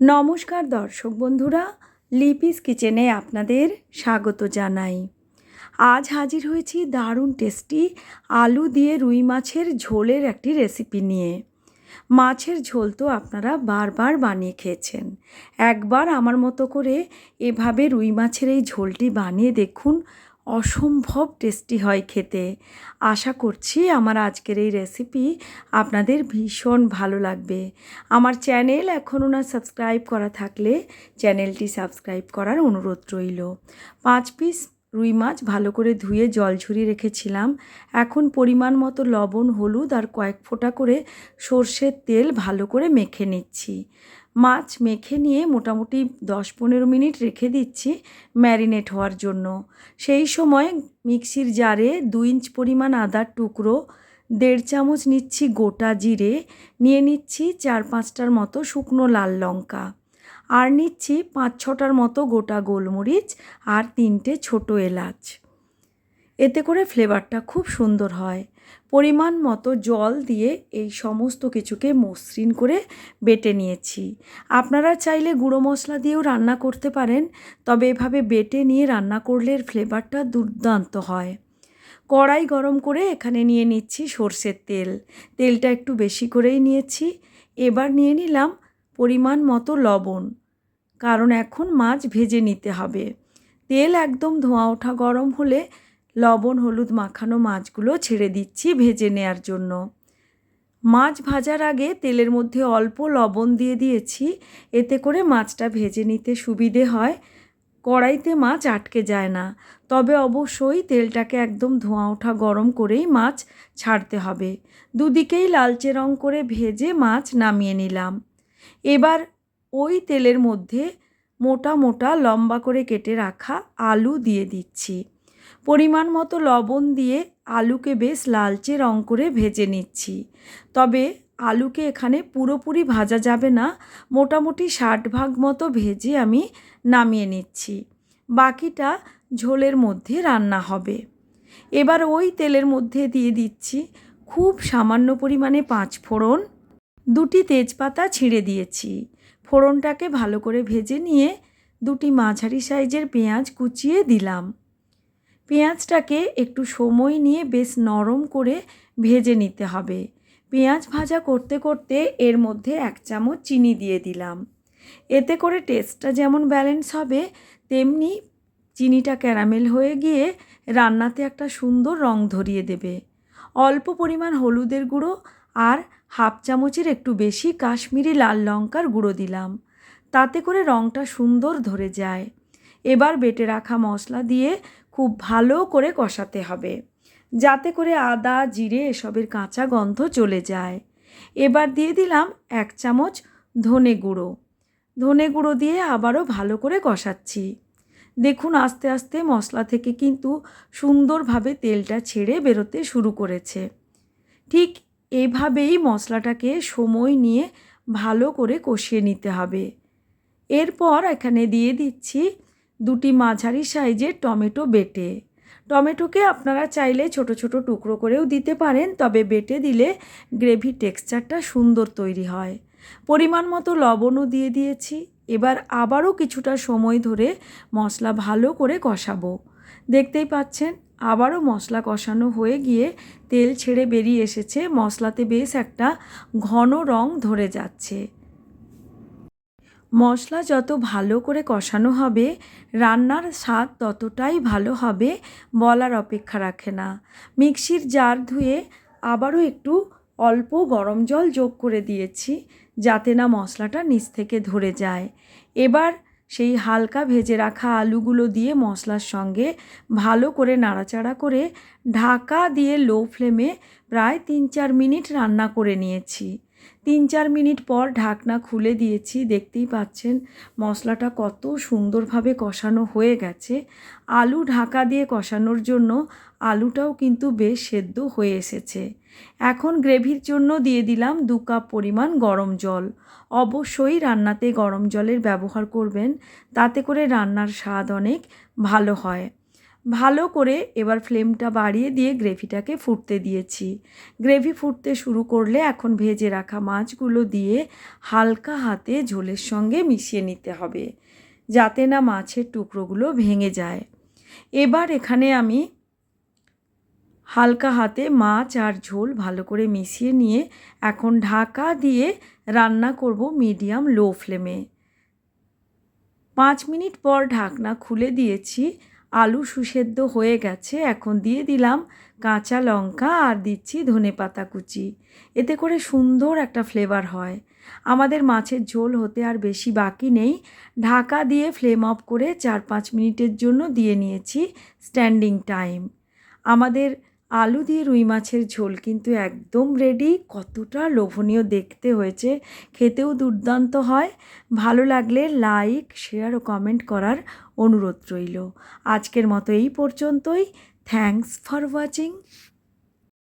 নমস্কার দর্শক বন্ধুরা, লিপিস কিচেনে আপনাদের স্বাগত জানাই। আজ হাজির হয়েছি দারুণ টেস্টি আলু দিয়ে রুই মাছের ঝোলের একটি রেসিপি নিয়ে। মাছের ঝোল তো আপনারা বারবার বানিয়ে খেয়েছেন। একবার আমার মতো করে এভাবে রুই মাছের এই ঝোলটি বানিয়ে দেখুন অসম্ভব টেস্টি হয় খেতে। আশা করছি আমার আজকের এই রেসিপি আপনাদের ভীষণ ভালো লাগবে। আমার চ্যানেল এখনও না সাবস্ক্রাইব করা থাকলে চ্যানেলটি সাবস্ক্রাইব করার অনুরোধ রইল। পাঁচ পিস রুই মাছ ভালো করে ধুয়ে জল ঝরিয়ে রেখেছিলাম। এখন পরিমাণ মতো লবণ, হলুদ আর কয়েক ফোঁটা করে সর্ষের তেল ভালো করে মেখে নিচ্ছি। মাছ মেখে নিয়ে মোটামুটি দশ পনেরো মিনিট রেখে দিচ্ছি ম্যারিনেট হওয়ার জন্য। সেই সময় মিক্সির জারে দু ইঞ্চ পরিমাণ আদার টুকরো, দেড় চামচ নিচ্ছি গোটা জিরে, নিয়ে নিচ্ছি চার পাঁচটার মতো শুকনো লাল লঙ্কা। আর নিচ্ছি পাঁচ ছটার মতো গোটা গোলমরিচ আর তিনটে ছোট এলাচ। এতে করে ফ্লেভারটা খুব সুন্দর হয়। পরিমাণ মতো জল দিয়ে এই সমস্ত কিছুকে মসৃণ করে বেটে নিয়েছি। আপনারা চাইলে গুঁড়ো মশলা দিয়েও রান্না করতে পারেন, তবে এভাবে বেটে নিয়ে রান্না করলে এর ফ্লেভারটা দুর্দান্ত হয়। কড়াই গরম করে এখানে নিয়ে নিচ্ছি সর্ষের তেল। তেলটা একটু বেশি করেই নিয়েছি। এবার নিয়ে নিলাম পরিমাণ মতো লবণ। কারণ এখন মাছ ভেজে নিতে হবে। তেল একদম ধোঁয়া ওঠা গরম হলে লবণ, হলুদ মাখানো মাছগুলো ছেড়ে দিচ্ছি ভেজে নেয়ার জন্য। মাছ ভাজার আগে তেলের মধ্যে অল্প লবণ দিয়ে দিয়েছি, এতে করে মাছটা ভেজে নিতে সুবিধে হয়। কড়াইতে মাছ আটকে যায় না, তবে অবশ্যই তেলটাকে একদম ধোঁয়া ওঠা গরম করেই মাছ ছাড়তে হবে। দুদিকেই লালচে রং করে ভেজে মাছ নামিয়ে নিলাম। এবার ওই তেলের মধ্যে মোটা মোটা লম্বা করে কেটে রাখা আলু দিয়ে দিচ্ছি। পরিমাণ মতো লবণ দিয়ে আলুকে বেশ লালচে রং করে ভেজে নিচ্ছি। তবে আলুকে এখানে পুরোপুরি ভাজা যাবে না, মোটামুটি ষাট ভাগ মতো ভেজে আমি নামিয়ে নিচ্ছি। বাকিটা ঝোলের মধ্যে রান্না হবে। এবার ওই তেলের মধ্যে দিয়ে দিচ্ছি খুব সামান্য পরিমাণে পাঁচ ফোড়ন দুটি তেজপাতা ছিঁড়ে দিয়েছি। ফোড়নটাকে ভালো করে ভেজে নিয়ে দুটি মাঝারি সাইজের পেঁয়াজ কুচিয়ে দিলাম। পেঁয়াজটাকে একটু সময় নিয়ে বেশ নরম করে ভেজে নিতে হবে। পেঁয়াজ ভাজা করতে করতে এর মধ্যে এক চামচ চিনি দিয়ে দিলাম। এতে করে টেস্টটা যেমন ব্যালেন্স হবে, তেমনি চিনিটা ক্যারামেল হয়ে গিয়ে রান্নাতে একটা সুন্দর রং ধরিয়ে দেবে। অল্প পরিমাণ হলুদের গুঁড়ো আর হাফ চামচের একটু বেশি কাশ্মীরি লাল লঙ্কার গুঁড়ো দিলাম। তাতে করে রঙটা সুন্দর ধরে যায়। এবার বেটে রাখা মশলা দিয়ে খুব ভালো করে কষাতে হবে, যাতে করে আদা, জিরে এসবের কাঁচা গন্ধ চলে যায়। এবার দিয়ে দিলাম এক চামচ ধনে গুঁড়ো। ধনে গুঁড়ো দিয়ে আবারও ভালো করে কষাচ্ছি। দেখুন আস্তে আস্তে মশলা থেকে কিন্তু সুন্দরভাবে তেলটা ছেড়ে বেরোতে শুরু করেছে। ঠিক এভাবেই মশলাটাকে সময় নিয়ে ভালো করে কষিয়ে নিতে হবে। এরপর এখানে দিয়ে দিচ্ছি দুটি মাঝারি সাইজের টমেটো বেটে। টমেটোকে আপনারা চাইলে ছোট ছোট টুকরো করেও দিতে পারেন, তবে বেটে দিলে গ্রেভি টেক্সচারটা সুন্দর তৈরি হয়। পরিমাণ মতো লবণও দিয়ে দিয়েছি। এবার আবারও কিছুটা সময় ধরে মশলা ভালো করে কষাবো। দেখতেই পাচ্ছেন আবারও মশলা কষানো হয়ে গিয়ে তেল ছেড়ে বেরিয়ে এসেছে। মশলাতে বেশ একটা ঘন রং ধরে যাচ্ছে। মশলা যত ভালো করে কষানো হবে, রান্নার স্বাদ ততটাই ভালো হবে বলার অপেক্ষা রাখে না। মিক্সির জার ধুয়ে আবারও একটু অল্প গরম জল যোগ করে দিয়েছি, যাতে না মশলাটা নিচ থেকে ধরে যায়। এবার সেই হালকা ভেজে রাখা আলুগুলো দিয়ে মশলার সঙ্গে ভালো করে নাড়াচাড়া করে ঢাকা দিয়ে লো ফ্লেমে প্রায় তিন চার মিনিট রান্না করে নিয়েছি। তিন চার মিনিট পর ঢাকনা খুলে দিয়েছি, দেখতেই পাচ্ছেন মশলাটা কত সুন্দরভাবে কষানো হয়ে গেছে। আলু ঢাকা দিয়ে কষানোর জন্য আলুটাও কিন্তু বেশ সেদ্ধ হয়ে এসেছে। এখন গ্রেভির জন্য দিয়ে দিলাম দু কাপ পরিমাণ গরম জল। অবশ্যই রান্নাতে গরম জলের ব্যবহার করবেন, তাতে করে রান্নার স্বাদ অনেক ভালো হয়। ভালো করে এবার ফ্লেমটা বাড়িয়ে দিয়ে গ্রেভিটাকে ফুটতে দিয়েছি। গ্রেভি ফুটতে শুরু করলে এখন ভেজে রাখা মাছগুলো দিয়ে হালকা হাতে ঝোলের সঙ্গে মিশিয়ে নিতে হবে, যাতে না মাছের টুকরোগুলো ভেঙে যায়। এবার এখানে আমি হালকা হাতে মাছ আর ঝোল ভালো করে মিশিয়ে নিয়ে এখন ঢাকা দিয়ে রান্না করব মিডিয়াম লো ফ্লেমে। পাঁচ মিনিট পর ঢাকনা খুলে দিয়েছি। আলু সুসেদ্ধ হয়ে গেছে, এখন দিয়ে দিলাম কাঁচা লঙ্কা আর দিচ্ছি ধনে পাতা কুচি। এতে করে সুন্দর একটা ফ্লেভার হয়। আমাদের মাছের ঝোল হতে আর বেশি বাকি নেই। ঢাকা দিয়ে ফ্লেম অফ করে চার পাঁচ মিনিটের জন্য দিয়ে নিয়েছি স্ট্যান্ডিং টাইম আমাদের আলু দিয়ে রুই মাছের ঝোল কিন্তু একদম রেডি কতটা লোভনীয় দেখতে হয়েছে, খেতেও দুর্দান্ত হয়। ভালো লাগলে লাইক শেয়ার ও কমেন্ট করার অনুরোধ রইল। আজকের মতো এই পর্যন্তই। Thanks for watching